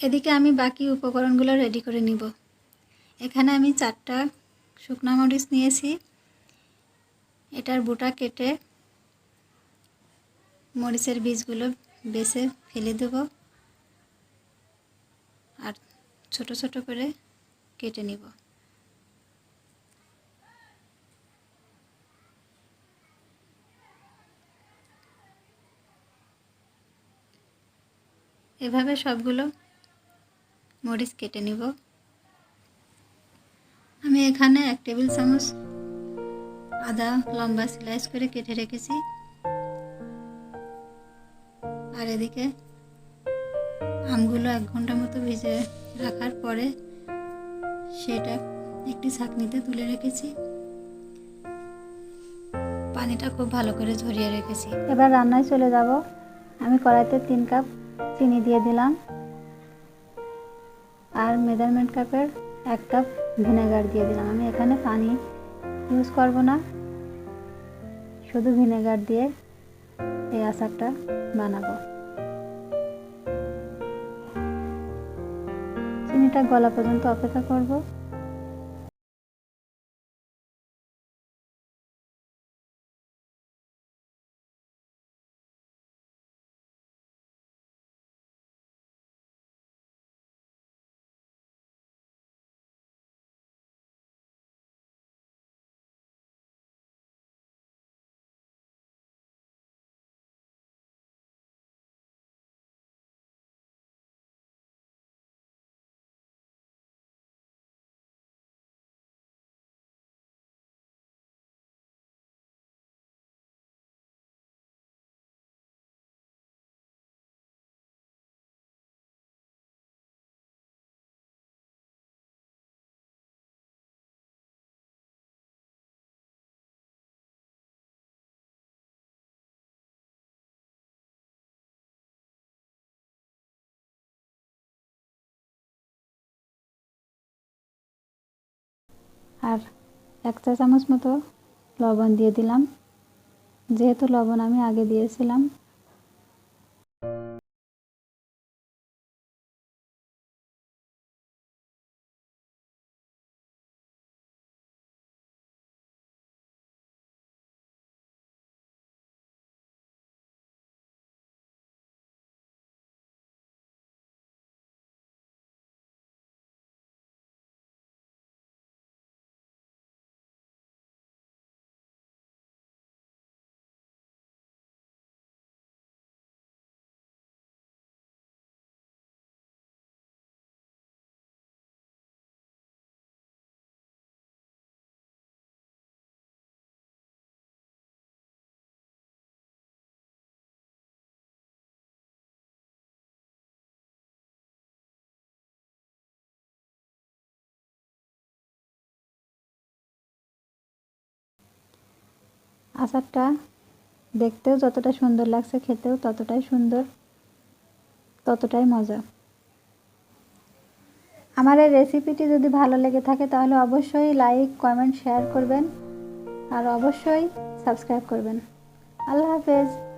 এদিকে আমি বাকি উপকরণগুলো রেডি করে নিব। এখানে আমি চারটা শুকনা মরিচ নিয়েছি। এটার বুটা কেটে মরিচের বীজগুলো বেছে ফেলে দেব আর ছোট ছোট করে কেটে নিব। এভাবে সবগুলো মরিচ কেটে নিব। আমি এখানে এক টেবিল চামচ আদা লম্বা স্লাইস করে কেটে রেখেছি। আর এদিকে আমগুলো এক ঘণ্টা মতো ভিজে রাখার পরে সেটা একটি ছাঁকনিতে তুলে রেখেছি। পানিটা খুব ভালো করে ঝরিয়ে রেখেছি। এবার রান্নায় চলে যাব। আমি কড়াইতে তিন কাপ চিনি দিয়ে দিলাম। আর মেজারমেন্ট কাপের এক কাপ ভিনেগার দিয়ে দিলাম। আমি এখানে পানি ইউজ করব না। শুধু ভিনেগার দিয়ে এই আচারটা বানাবো। চিনিটা গলা পর্যন্ত অপেক্ষা করব। আর এক চা চামচ মতো লবণ দিয়ে দিলাম। যেহেতু লবণ আমি আগে দিয়েছিলাম আচারটা দেখতেও যতটা সুন্দর লাগছে, খেতেও ততটাই সুন্দর, ততটাই মজা। আমার এই রেসিপিটি যদি ভালো লেগে থাকে, তাহলে অবশ্যই লাইক কমেন্ট শেয়ার করবেন। আর অবশ্যই সাবস্ক্রাইব করবেন। আল্লাহ হাফেজ।